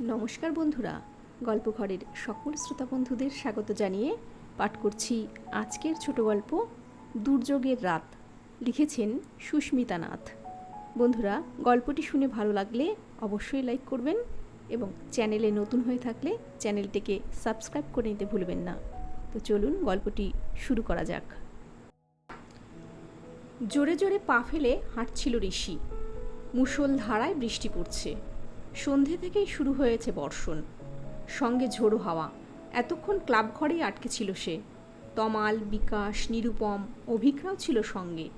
নমস্কার বন্ধুরা, গল্পঘরের সকল শ্রোতা বন্ধুদের স্বাগত জানিয়ে পাঠ করছি আজকের ছোট গল্প দুর্যোগের রাত, লিখেছেন সুস্মিতা নাথ। বন্ধুরা, গল্পটি শুনে ভালো লাগলে অবশ্যই লাইক করবেন এবং চ্যানেলে নতুন হয়ে থাকলে চ্যানেলটিকে সাবস্ক্রাইব করে নিতে ভুলবেন না। তো চলুন গল্পটি শুরু করা যাক। জোরে জোরে পা ফেলে হাঁটছিল ঋষি। মুষল ধারায় বৃষ্টি পড়ছে। সন্ধে থেকেই শুরু হয়েছে বর্ষণ। সঙ্গে ঝোড়ো হাওয়া। এতক্ষণ ক্লাব ঘরেই আটকে ছিল সে। তমাল, বিকাশ, নিরুপম অভিজ্ঞাও ছিল সঙ্গে।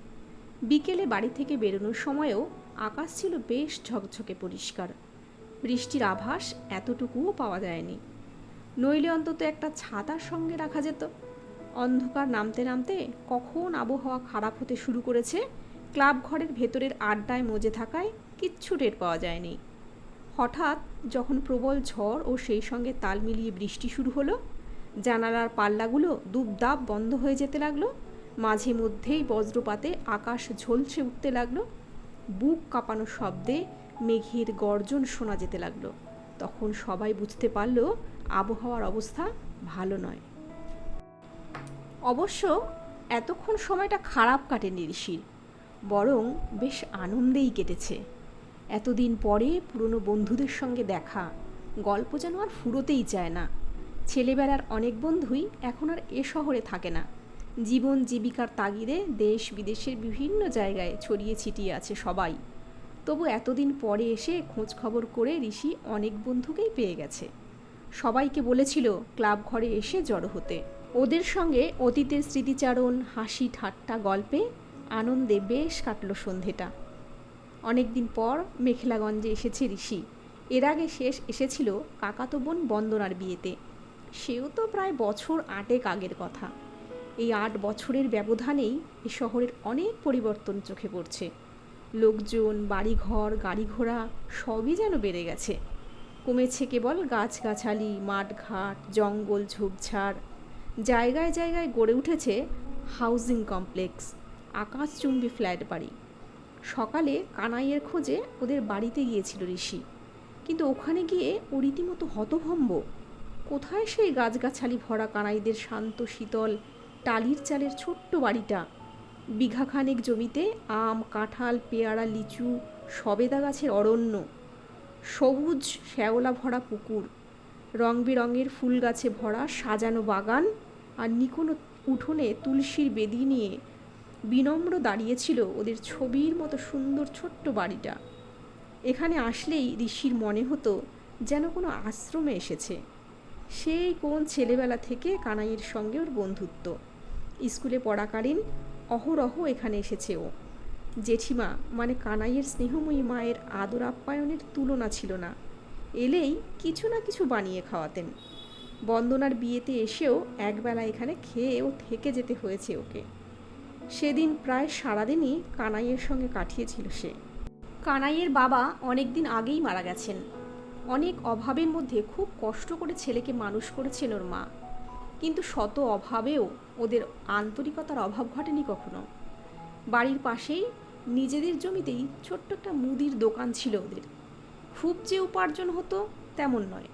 বিকেলে বাড়ি থেকে বেরোনোর সময়ও আকাশ ছিল বেশ ঝকঝকে পরিষ্কার। বৃষ্টির আভাস এতটুকুও পাওয়া যায়নি। নইলে অন্তত একটা ছাতার সঙ্গে রাখা যেত। অন্ধকার নামতে নামতে কখন আবহাওয়া খারাপ হতে শুরু করেছে, ক্লাব ঘরের ভেতরের আড্ডায় মজে থাকায় কিচ্ছু টের পাওয়া যায়নি। হঠাৎ যখন প্রবল ঝড় ও সেই সঙ্গে তাল মিলিয়ে বৃষ্টি শুরু হলো, জানালার পাল্লাগুলো দুবদাব বন্ধ হয়ে যেতে লাগল, মাঝে মধ্যেই বজ্রপাতে আকাশ ঝলসে উঠতে লাগল, বুক কাঁপানো শব্দে মেঘের গর্জন শোনা যেতে লাগল। তখন সবাই বুঝতে পারল, আবহাওয়ার অবস্থা ভালো নয়। অবশ্য এতক্ষণ সময়টা খারাপ কাটেনি ঋষির, বরং বেশ আনন্দেই কেটেছে। এতদিন পরে পুরনো বন্ধুদের সঙ্গে দেখা। গল্প যেন আর ফুরোতেই চায় না। ছেলেবেলার অনেক বন্ধুই এখন আর এ শহরে থাকে না। জীবন জীবিকার তাগিদে দেশ বিদেশের বিভিন্ন জায়গায় ছড়িয়ে ছিটিয়ে আছে সবাই। তবু এতদিন পরে এসে খোঁজ খবর করে ঋষি অনেক বন্ধুকেই পেয়ে গেছে। সবাইকে বলেছিল, ক্লাব ঘরে এসে জড়ো হতে। ওদের সঙ্গে অতীতের স্মৃতিচারণ, হাসি ঠাট্টা গল্পে আনন্দে বেশ কাটল সন্ধেটা। অনেকদিন পর মেখলাগঞ্জে এসেছে ঋষি। এর আগে শেষ এসেছিল কাকাতো বোন বন্দনার বিয়েতে। সেও তো প্রায় বছর আটেক আগের কথা। এই আট বছরের ব্যবধানেই এ শহরের অনেক পরিবর্তন চোখে পড়ছে। লোকজন, বাড়িঘর গাড়ি ঘোড়া সবই যেন বেড়ে গেছে। কমেছে কেবল গাছগাছালি, মাঠঘাট, জঙ্গল ঝোপঝাড়। জায়গায় জায়গায় গড়ে উঠেছে হাউজিং কমপ্লেক্স আকাশচুম্বী ফ্ল্যাট বাড়ি। সকালে কানাইয়ের খোঁজে ওদের বাড়িতে গিয়েছিল ঋষি। কিন্তু ওখানে গিয়ে ও রীতিমতো হতভম্ব। কোথায় সেই গাছগাছালি ভরা কানাইদের শান্ত, শীতল, টালির চালের ছোট্ট বাড়িটা? বিঘাখানেক জমিতে আম, কাঁঠাল, পেয়ারা, লিচু, সবেদা গাছের অরণ্য। সবুজ, শ্যাওলা ভরা পুকুর। রং বেরঙের ফুল গাছে ভরা সাজানো বাগান আর নিকোনো উঠোনে তুলসীর বেদি নিয়ে বিনম্র দাঁড়িয়েছিল ওদের ছবির মতো সুন্দর ছোট্ট বাড়িটা। এখানে আসলেই ঋষির মনে হতো যেন কোনো আশ্রমে এসেছে। সেই কোন ছেলেবেলা থেকে কানাইয়ের সঙ্গে ওর বন্ধুত্ব। স্কুলে পড়াকালীন অহরহ এখানে এসেছে ও। জেঠিমা মানে কানাইয়ের স্নেহময়ী মায়ের আদর আপ্যায়নের তুলনা ছিল না। এলেই কিছু না কিছু বানিয়ে খাওয়াতেন। বন্দনার বিয়েতে এসেও একবেলা এখানে খেয়ে ও থেকে যেতে হয়েছে ওকে। সেদিন প্রায় সারাদিনই কানাইয়ের সঙ্গে কাটিয়েছিল সে। কানাইয়ের বাবা অনেক দিন আগেই মারা গেছেন। অনেক অভাবের মধ্যে খুব কষ্ট করে ছেলেকে মানুষ করেছেন ওর মা। কিন্তু শত অভাবেও ওদের আন্তরিকতার অভাব ঘটেনি কখনো। বাড়ির পাশেই নিজেদের জমিতেই ছোট্ট একটা মুদির দোকান ছিল ওদের। খুব যে উপার্জন হতো তেমন নয়,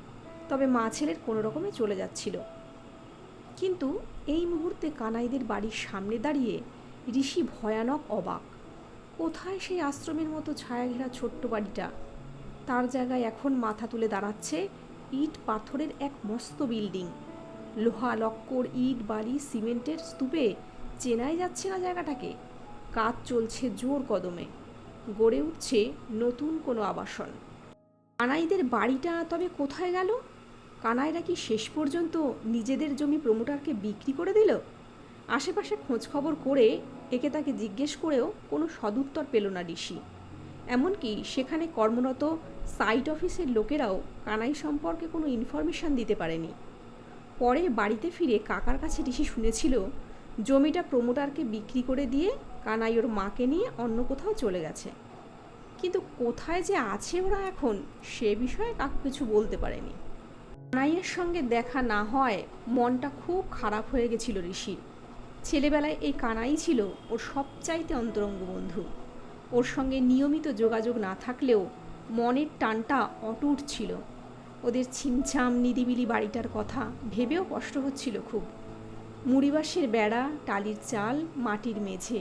তবে মা ছেলের কোনো রকমে চলে যাচ্ছিল। কিন্তু এই মুহূর্তে কানাইদের বাড়ির সামনে দাঁড়িয়ে ঋষি ভয়ানক অবাক। কোথায় সেই আশ্রমের মতো ছায়াঘেরা ছোট্ট বাড়িটা? তার জায়গায় এখন মাথা তুলে দাঁড়াচ্ছে ইট পাথরের এক মস্ত বিল্ডিং। লোহা, লক্কর, ইট, বালি, সিমেন্টের স্তূপে চেনাই যাচ্ছে না জায়গাটাকে। কাজ চলছে জোর কদমে। গড়ে উঠছে নতুন কোনো আবাসন। কানাইদের বাড়িটা তবে কোথায় গেল? কানাইরা কি শেষ পর্যন্ত নিজেদের জমি প্রমোটারকে বিক্রি করে দিল? আশেপাশে খোঁজখবর করে একে তাকে জিজ্ঞেস করেও কোনো সদুত্তর পেল না ঋষি। এমনকি সেখানে কর্মরত সাইট অফিসের লোকেরাও কানাই সম্পর্কে কোনো ইনফরমেশান দিতে পারেনি। পরে বাড়িতে ফিরে কাকার কাছে ঋষি শুনেছিল, জমিটা প্রমোটারকে বিক্রি করে দিয়ে কানাই ওর মাকে নিয়ে অন্য কোথাও চলে গেছে। কিন্তু কোথায় যে আছে ওরা এখন, সে বিষয়ে কাকু কিছু বলতে পারেনি। কানাইয়ের সঙ্গে দেখা না হয় মনটা খুব খারাপ হয়ে গেছিল ঋষির। ছেলেবেলায় এই কানাই ছিল ওর সবচাইতে অন্তরঙ্গ বন্ধু। ওর সঙ্গে নিয়মিত যোগাযোগ না থাকলেও মনের টানটা অটুট ছিল। ওদের ছিমছাম, নিরিবিলি বাড়িটার কথা ভেবেও কষ্ট হচ্ছিল খুব। মুড়িবাসের বেড়া, টালির চাল, মাটির মেঝে,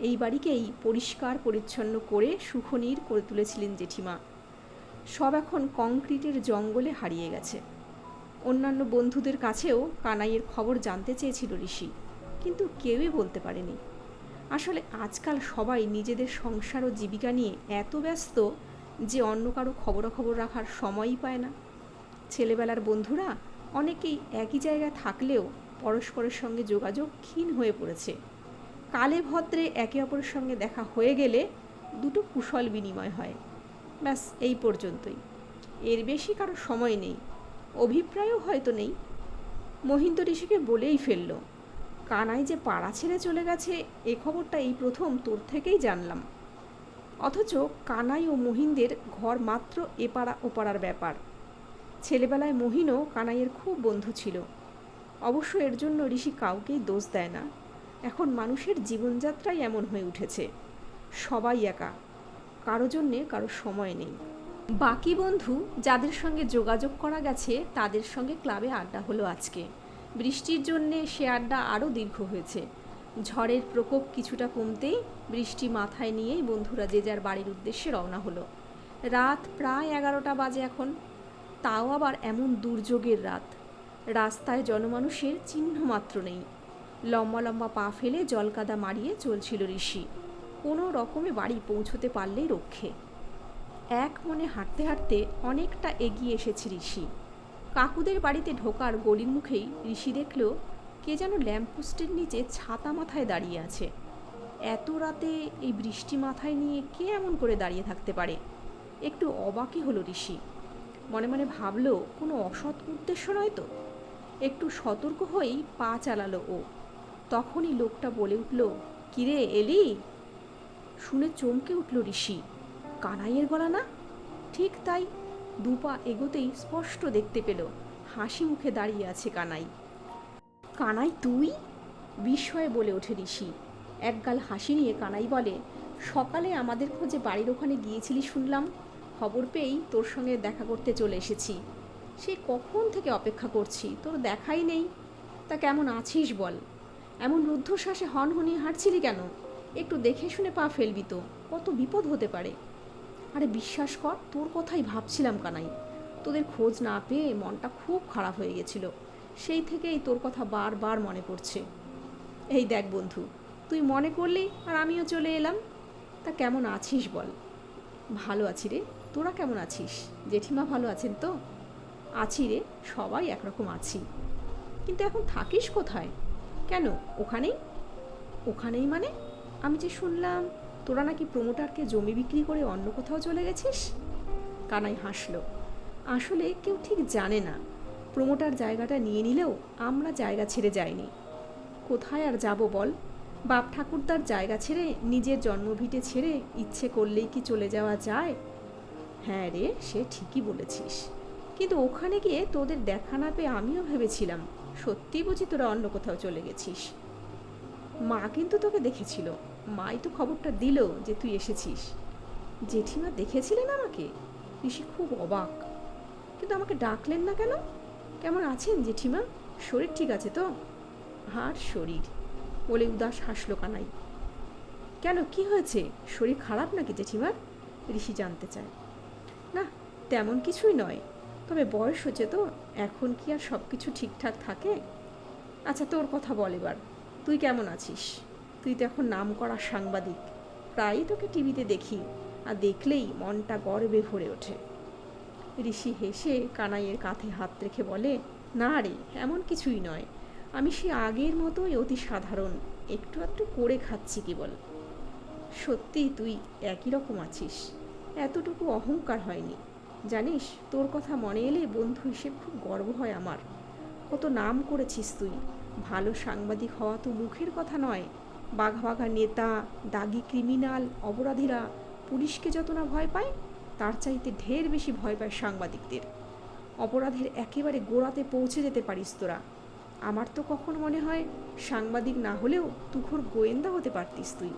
এই বাড়িকেই পরিষ্কার পরিচ্ছন্ন করে সুখনীর করে তুলেছিলেন জেঠিমা। সব এখন কংক্রিটের জঙ্গলে হারিয়ে গেছে। অন্যান্য বন্ধুদের কাছেও কানাইয়ের খবর জানতে চেয়েছিল ঋষি। কিন্তু কেউই বলতে পারেনি। আসলে আজকাল সবাই নিজেদের সংসার ও জীবিকা নিয়ে এত ব্যস্ত যে অন্য কারও খবরাখবর রাখার সময়ই পায় না। ছেলেবেলার বন্ধুরা অনেকেই একই জায়গায় থাকলেও পরস্পরের সঙ্গে যোগাযোগ ক্ষীণ হয়ে পড়েছে। কালে ভদ্রে একে অপরের সঙ্গে দেখা হয়ে গেলে দুটো কুশল বিনিময় হয়। ব্যাস, এই পর্যন্তই। এর বেশি কারও সময় নেই। অভিপ্রায়ও হয়তো নেই। মহিন্দ ঋষিকে বলেই ফেলল কানাই যে পাড়া ছেড়ে চলে গেছে, এ খবরটা এই প্রথম তোর থেকেই জানলাম। অথচ কানাই ও মহিনদের ঘর মাত্র এপাড়া ওপাড়ার ব্যাপার। ছেলেবেলায় মহিনও কানাইয়ের খুব বন্ধু ছিল। অবশ্য এর জন্য ঋষি কাউকেই দোষ দেয় না। এখন মানুষের জীবনযাত্রাই এমন হয়ে উঠেছে। সবাই একা। কারও জন্যে কারও সময় নেই। বাকি বন্ধু যাদের সঙ্গে যোগাযোগ করা গেছে, তাদের সঙ্গে ক্লাবে আড্ডা হলো আজকে। বৃষ্টির জন্যে সে আড্ডা আরও দীর্ঘ হয়েছে। ঝড়ের প্রকোপ কিছুটা কমতেই বৃষ্টি মাথায় নিয়েই বন্ধুরা যে যার বাড়ির উদ্দেশ্যে রওনা হলো। রাত প্রায় এগারোটা বাজে এখন। তাও আবার এমন দুর্যোগের রাত। রাস্তায় জনমানুষের চিহ্ন মাত্র নেই। লম্বা লম্বা পা ফেলে জলকাদা মারিয়ে চলছিল ঋষি। কোনো রকমে বাড়ি পৌঁছতে পারলেই রক্ষে। এক মনে হাঁটতে হাঁটতে অনেকটা এগিয়ে এসেছে ঋষি। কাকুদের বাড়িতে ঢোকার গলির মুখেই ঋষি দেখল কে যেন ল্যাম্পপোস্টের নিচে ছাতা মাথায় দাঁড়িয়ে আছে। এত রাতে এই বৃষ্টি মাথায় নিয়ে কে এমন করে দাঁড়িয়ে থাকতে পারে? একটু অবাকই হলো ঋষি। মনে মনে ভাবলো, কোনো অসৎ উদ্দেশ্য নয় তো? একটু সতর্ক হয়েই পা চালালো ও। তখনই লোকটা বলে উঠল, কিরে, এলি? শুনে চমকে উঠল ঋষি। কানাইয়ের গলা না? ঠিক তাই দুপা এগোতেই স্পষ্ট দেখতে পেল, হাসি মুখে দাঁড়িয়ে আছে কানাই। কানাই, তুই? বিস্ময়ে বলে ওঠে ঋষি। একগাল হাসি নিয়ে কানাই বলে, সকালে আমাদের খোঁজে বাড়ির ওখানে গিয়েছিলি শুনলাম। খবর পেয়েই তোর সঙ্গে দেখা করতে চলে এসেছি। সে কখন থেকে অপেক্ষা করছি, তোর দেখাই নেই। তা কেমন আছিস বল? এমন রুদ্ধশ্বাসে হন হনিয়ে হাঁটছিলি কেন? একটু দেখে শুনে পা ফেলবি তো, কত বিপদ হতে পারে। আরে বিশ্বাস কর, তোর কথাই ভাবছিলাম কানাই। তোদের খোঁজ না পেয়ে মনটা খুব খারাপ হয়ে গেছিল। সেই থেকেই তোর কথা বারবার মনে পড়ছে। এই দেখ বন্ধু, তুই মনে করলি আর আমিও চলে এলাম। তা কেমন আছিস বল? ভালো আছি রে। তোরা কেমন আছিস? জেঠিমা ভালো আছেন তো? আছি রে, সবাই একরকম আছি। কিন্তু এখন থাকিস কোথায়? কেন, ওখানেই? ওখানেই মানে? আমি যে শুনলাম তোরা নাকি প্রমোটারকে জমি বিক্রি করে অন্য কোথাও চলে গেছিস? কানাই হাসল। আসলে কেউ ঠিক জানে না। প্রমোটার জায়গাটা নিয়ে নিলেও আমরা জায়গা ছেড়ে যাইনি। কোথায় আর যাব বল? বাপ ঠাকুরদার জায়গা ছেড়ে নিজের জন্মভিটে ছেড়ে ইচ্ছে করলেই কি চলে যাওয়া যায়? হ্যাঁ রে, সে ঠিকই বলেছিস। কিন্তু ওখানে গিয়ে তোদের দেখা না পেয়ে আমিও ভেবেছিলাম সত্যি বুঝি তোরা অন্য কোথাও চলে গেছিস। মা কিন্তু তোকে দেখেছিল। মাই তো খবরটা দিল যে তুই এসেছিস। জেঠিমা দেখেছিলেন আমাকে? ঋষি খুব অবাক। কিন্তু আমাকে ডাকলেন না কেন? কেমন আছেন জেঠিমা? শরীর ঠিক আছে তো? আর শরীর? বলে উদাস হাসলো কানাই। কেন, কি হয়েছে? শরীর খারাপ নাকি জেঠিমার? ঋষি জানতে চায়। না, তেমন কিছুই নয়। তবে বয়স হচ্ছে তো। এখন কি আর সব কিছু ঠিকঠাক থাকে? আচ্ছা তোর কথা বল এবার। তুই কেমন আছিস? তুই তো এখন নাম করা সাংবাদিক। প্রায়ই তোকে টিভিতে দেখি, আর দেখলেই মনটা গর্বে ভরে ওঠে। ঋষি হেসে কানাইয়ের কাঁধে হাত রেখে বলে, না রে, এমন কিছুই নয়। আমি সে আগের মতোই অতি সাধারণ, একটু একটু করে খাচ্ছি কেবল। সত্যি তুই একই রকম আছিস। এতটুকু অহংকার হয়নি। জানিস, তোর কথা মনে এলে বন্ধু হিসেবে খুব গর্ব হয় আমার। কত নাম করেছিস তুই। ভালো সাংবাদিক হওয়া তো মুখের কথা নয় বাঘা বাঘা নেতা, দাগি ক্রিমিনাল, অপরাধীরা পুলিশকে যত না ভয় পায়, তার চাইতে ঢের বেশি ভয় পায় সাংবাদিকদের। অপরাধের একেবারে গোড়াতে পৌঁছে যেতে পারিস তোরা। আমার তো কখন মনে হয় সাংবাদিক না হলেও তুখোর গোয়েন্দা হতে পারতিস তুই।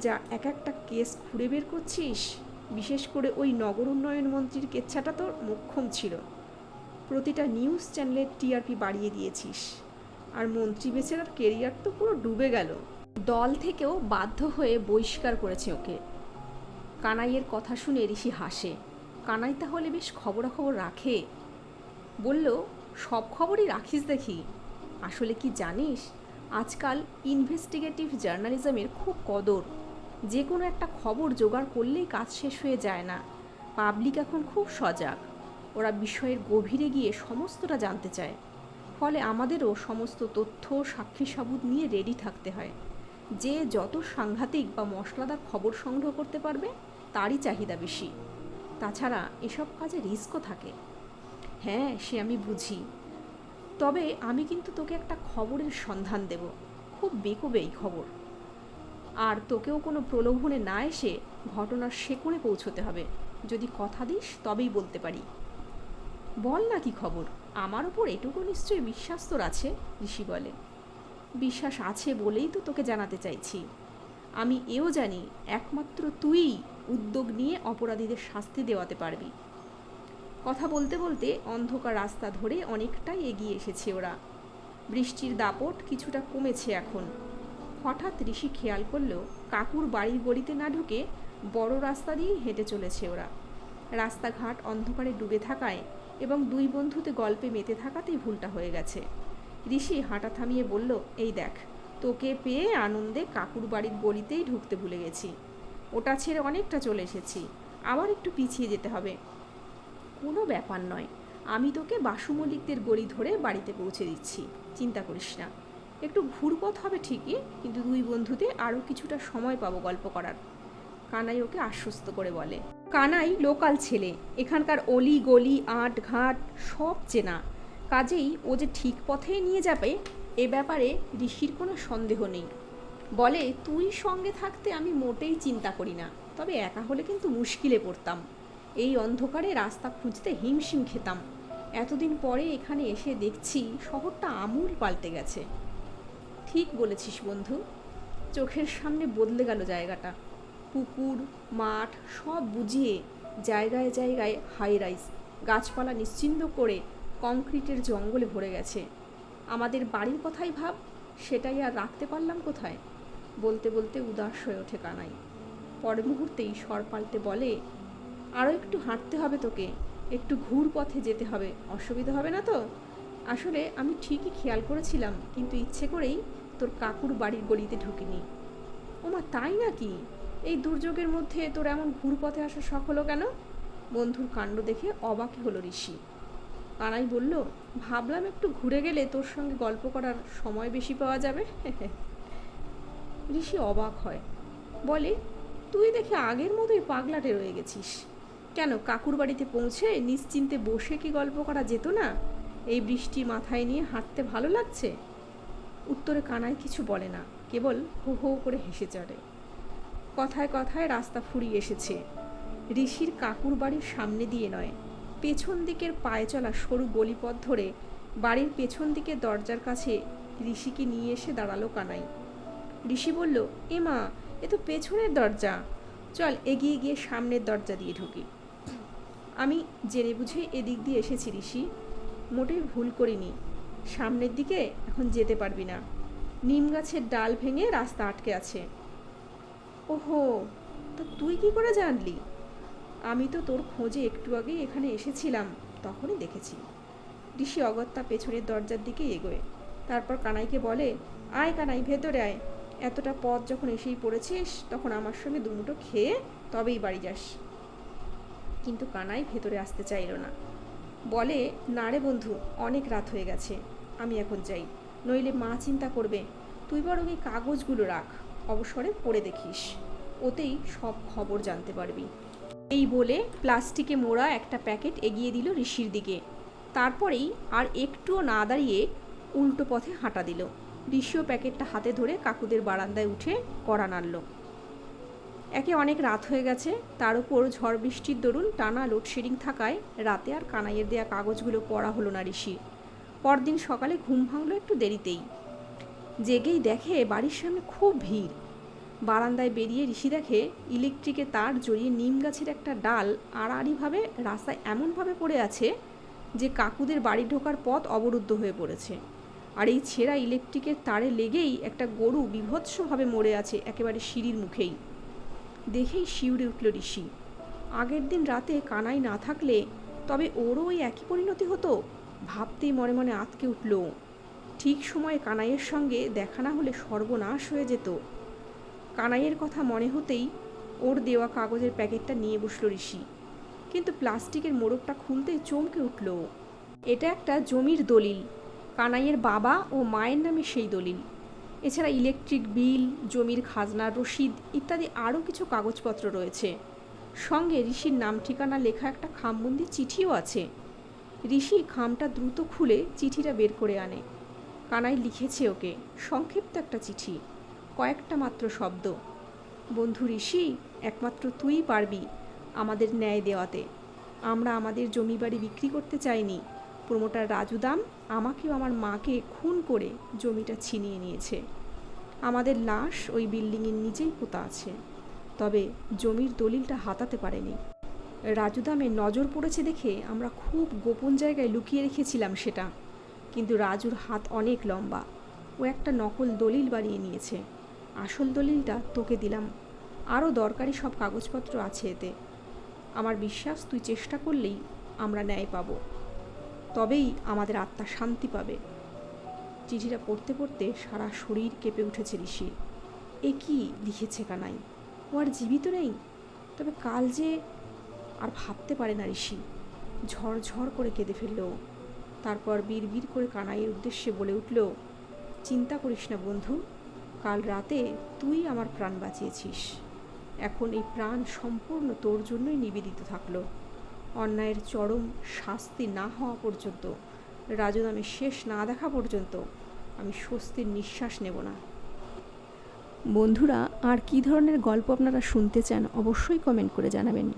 যা এক একটা কেস খুঁড়ে বের করছিস, বিশেষ করে ওই নগর উন্নয়ন মন্ত্রীর কেচ্ছাটা তোর মোক্ষম ছিল। প্রতিটা নিউজ চ্যানেলের টিআরপি বাড়িয়ে দিয়েছিস। আর মন্ত্রী বেচারার কেরিয়ার তো পুরো ডুবে গেল। দল থেকেও বাধ্য হয়ে বহিষ্কার করেছে ওকে। কানাইয়ের কথা শুনে ঋষি হাসে। কানাই তাহলে বেশ খবরাখবর রাখে। বলল, সব খবরই রাখিস দেখি। আসলে কি জানিস, আজকাল ইনভেস্টিগেটিভ জার্নালিজমের খুব কদর। যে কোনো একটা খবর জোগাড় করলেই কাজ শেষ হয়ে যায় না। পাবলিক এখন খুব সজাগ। ওরা বিষয়ের গভীরে গিয়ে সমস্তটা জানতে চায়। ফলে আমাদেরও সমস্ত তথ্য সাক্ষী সাবুত নিয়ে রেডি থাকতে হয়। যে যত সাংঘাতিক বা মশলাদার খবর সংগ্রহ করতে পারবে, তারই চাহিদা বেশি। তাছাড়া এসব কাজে রিস্কও থাকে। হ্যাঁ সে আমি বুঝি। তবে আমি কিন্তু তোকে একটা খবরের সন্ধান দেব। খুব বেকবে এই খবর। আর তোকেও কোনো প্রলোভনে না এসে ঘটনার শেকড়ে পৌঁছতে হবে। যদি কথা দিস, তবেই বলতে পারি। বল না কি খবর? আমার ওপর এটুকু নিশ্চয়ই বিশ্বাস তোর আছে, ঋষি বলে। বিশ্বাস আছে বলেই তো তোকে জানাতে চাইছি। আমি এও জানি একমাত্র তুই উদ্যোগ নিয়ে অপরাধীদের শাস্তি দেওয়াতে পারবি। কথা বলতে বলতে অন্ধকার রাস্তা ধরে অনেকটাই এগিয়ে এসেছে ওরা। বৃষ্টির দাপট কিছুটা কমেছে এখন। হঠাৎ ঋষি খেয়াল করল, কাকুর বাড়ির গড়িতে না ঢুকে বড় রাস্তা দিয়ে হেঁটে চলেছে ওরা। রাস্তাঘাট অন্ধকারে ডুবে থাকায় এবং দুই বন্ধুতে গল্পে মেতে থাকাতেই ভুলটা হয়ে গেছে। ঋষি হাঁটা থামিয়ে বলল, এই দেখ, তোকে পেয়ে আনন্দে কাকুর বাড়ির গলিতেই ঢুকতে ভুলে গেছি। ওটা ছেড়ে অনেকটা চলে এসেছি, আবার একটু পিছিয়ে যেতে হবে। কোনো ব্যাপার নয়, আমি তোকে বাসু মল্লিকদের গলি ধরে বাড়িতে পৌঁছে দিচ্ছি, চিন্তা করিস না। একটু ঘুরপথ হবে ঠিকই, কিন্তু দুই বন্ধুতে আরও কিছুটা সময় পাবো গল্প করার। কানাই ওকে আশ্বস্ত করে বলে। কানাই লোকাল ছেলে। এখানকার অলি গলি, আট ঘাট সব চেনা। কাজেই ও যে ঠিক পথেই নিয়ে যাবে, এ ব্যাপারে ঋষির কোনো সন্দেহ নেই। বলে, তুই সঙ্গে থাকতে আমি মোটেই চিন্তা করি না। তবে একা হলে কিন্তু মুশকিলে পড়তাম। এই অন্ধকারে রাস্তা খুঁজতে হিমশিম খেতাম। এতদিন পরে এখানে এসে দেখছি শহরটা আমূল পাল্টে গেছে। ঠিক বলেছিস বন্ধু। চোখের সামনে বদলে গেল জায়গাটা। পুকুর, মাঠ সব বুঝিয়ে জায়গায় জায়গায় হাই রাইজ গাছপালা নিশ্চিন্ত করে কংক্রিটের জঙ্গলে ভরে গেছে। আমাদের বাড়ির কথাই ভাব, সেটাই আর রাখতে পারলাম কোথায়? বলতে বলতে উদাস হয়ে ওঠে কানাই। পরের মুহূর্তেই সর পাল্টে বলে আরও একটু হাঁটতে হবে তোকে, একটু ঘুর পথে যেতে হবে, অসুবিধা হবে না তো? আসলে আমি ঠিকই খেয়াল করেছিলাম, কিন্তু ইচ্ছে করেই তোর কাকুর বাড়ির গলিতে ঢুকিনি। ওমা, তাই নাকি? এই দুর্যোগের মধ্যে তোর এমন ঘুর পথে আসা শখ হলো কেন? বন্ধুর কাণ্ড দেখে অবাকই হলো ঋষি। কানাই বলল, ভাবলাম একটু ঘুরে গেলে তোর সঙ্গে গল্প করার সময় বেশি পাওয়া যাবে? ঋষি অবাক হয়। বলে, তুই দেখে আগের মতোই পাগলাটে রয়ে গেছিস। কেন, কাকুর বাড়িতে পৌঁছে নিশ্চিন্তে বসে কি গল্প করা যেত না? এই বৃষ্টি মাথায় নিয়ে হাঁটতে ভালো লাগছে? উত্তরে কানাই কিছু বলে না, কেবল হো হো করে হেসে চড়ে। কথায় কথায় রাস্তা ফুরিয়ে এসেছে। ঋষির কাকুর বাড়ির সামনে দিয়ে নয়। পেছন দিকের পায়ে চলা সরু গলিপথ ধরে বাড়ির পেছন দিকের দরজার কাছে ঋষিকে নিয়ে এসে দাঁড়াল কানাই। ঋষি বলল, এ মা, এ তো পেছনের দরজা। চল এগিয়ে গিয়ে সামনের দরজা দিয়ে ঢুকি। আমি জেনে বুঝে এদিক দিয়ে এসেছি ঋষি। মোটেই ভুল করিনি। সামনের দিকে এখন যেতে পারবি না। নিম গাছের ডাল ভেঙে রাস্তা আটকে আছে। ওহো, তা তুই কি করে জানলি? আমি তো তোর খোঁজে একটু আগেই এখানে এসেছিলাম, তখনই দেখেছি। ঋষি অগত্যা পেছনের দরজার দিকে এগোয়। তারপর কানাইকে বলে, আয় কানাই, ভেতরে আয়। এতটা পথ যখন এসেই পড়েছিস, তখন আমার সঙ্গে দুমুটো খেয়ে তবেই বাড়ি যাস। কিন্তু কানাই ভেতরে আসতে চাইল না। বলে, না রে বন্ধু, অনেক রাত হয়ে গেছে, আমি এখন যাই। নইলে মা চিন্তা করবে, তুই বরং এই কাগজগুলো রাখ। অবসরে পড়ে দেখিস। ওতেই সব খবর জানতে পারবি। এই বলে প্লাস্টিকে মোড়া একটা প্যাকেট এগিয়ে দিল ঋষির দিকে। তারপরেই আর একটুও না দাঁড়িয়ে উল্টো পথে হাঁটা দিল। ঋষিও প্যাকেটটা হাতে ধরে কাকুদের বারান্দায় উঠে কড়া নাড়ল। একে অনেক রাত হয়ে গেছে। তার উপর ঝড় বৃষ্টির দরুন টানা লোডশেডিং থাকায় রাতে আর কানাইয়ের দেয়া কাগজগুলো পড়া হলো না ঋষি পরদিন সকালে ঘুম ভাঙলো একটু দেরিতেই। জেগেই দেখে বাড়ির সামনে খুব ভিড়। বারান্দায় বেরিয়ে ঋষি দেখে ইলেকট্রিকে তার জড়িয়ে নিম গাছের একটা ডাল আড়াআড়িভাবে রাস্তায় এমনভাবে পড়ে আছে যে কাকুদের বাড়ি ঢোকার পথ অবরুদ্ধ হয়ে পড়েছে। আর এই ছেঁড়া ইলেকট্রিকের তারে লেগেই একটা গরু বিভৎসভাবে মরে আছে একেবারে সিঁড়ির মুখেই। দেখেই শিউরে উঠল ঋষি। আগের দিন রাতে কানাই না থাকলে তবে ওরও ওই একই পরিণতি হতো? ভাবতেই মনে মনে আতকে উঠল। ঠিক সময়ে কানাইয়ের সঙ্গে দেখা না হলে সর্বনাশ হয়ে যেত। কানাইয়ের কথা মনে হতেই ওর দেওয়া কাগজের প্যাকেটটা নিয়ে বসল ঋষি। কিন্তু প্লাস্টিকের মোড়কটা খুলতেই চমকে উঠল। এটা একটা জমির দলিল। কানাইয়ের বাবা ও মায়ের নামে সেই দলিল। এছাড়া ইলেকট্রিক বিল, জমির খাজনার রসিদ ইত্যাদি আরও কিছু কাগজপত্র রয়েছে। সঙ্গে ঋষির নাম ঠিকানা লেখা একটা খামবন্দি চিঠিও আছে। ঋষি খামটা দ্রুত খুলে চিঠিটা বের করে আনে। কানাই লিখেছে ওকে। সংক্ষিপ্ত একটা চিঠি, কয়েকটা মাত্র শব্দ। বন্ধু ঋষি, একমাত্র তুই পারবি আমাদের ন্যায় দেওয়াতে। আমরা আমাদের জমি বাড়ি বিক্রি করতে চাইনি। প্রমোটার রাজু দাম আমাকেও আমার মাকে খুন করে জমিটা ছিনিয়ে নিয়েছে। আমাদের লাশ ওই বিল্ডিংয়ের নিচেই পোতা আছে। তবে জমির দলিলটা হাতাতে পারেনি। রাজু দামের নজর পড়েছে দেখে আমরা খুব গোপন জায়গায় লুকিয়ে রেখেছিলাম সেটা। কিন্তু রাজুর হাত অনেক লম্বা। ও একটা নকল দলিল বানিয়ে নিয়েছে। আসল দলিলটা তোকে দিলাম। আরও দরকারি সব কাগজপত্র আছে এতে। আমার বিশ্বাস, তুই চেষ্টা করলেই আমরা ন্যায় পাবো। তবেই আমাদের আত্মা শান্তি পাবে। চিঠিটা পড়তে পড়তে সারা শরীর কেঁপে উঠেছে ঋষি। এ কি লিখেছে কানাই? ও আর জীবিত নেই? তবে কাল যে আর ভাবতে পারে না ঋষি। ঝড় ঝড় করে কেঁদে ফেলল ও। তারপর বীর করে কানাইয়ের উদ্দেশ্যে বলে উঠল, চিন্তা করিস না বন্ধু, কাল রাতে তুই আমার প্রাণ বাঁচিয়েছিস। এখন এই প্রাণ সম্পূর্ণ তোর জন্যই নিবেদিত থাকল। অন্যায়ের চরম শাস্তি না হওয়া পর্যন্ত রাজু নামে শেষ না দেখা পর্যন্ত আমি স্বস্তির নিঃশ্বাস নেব না। বন্ধুরা, আর কী ধরনের গল্প আপনারা শুনতে চান অবশ্যই কমেন্ট করে জানাবেন।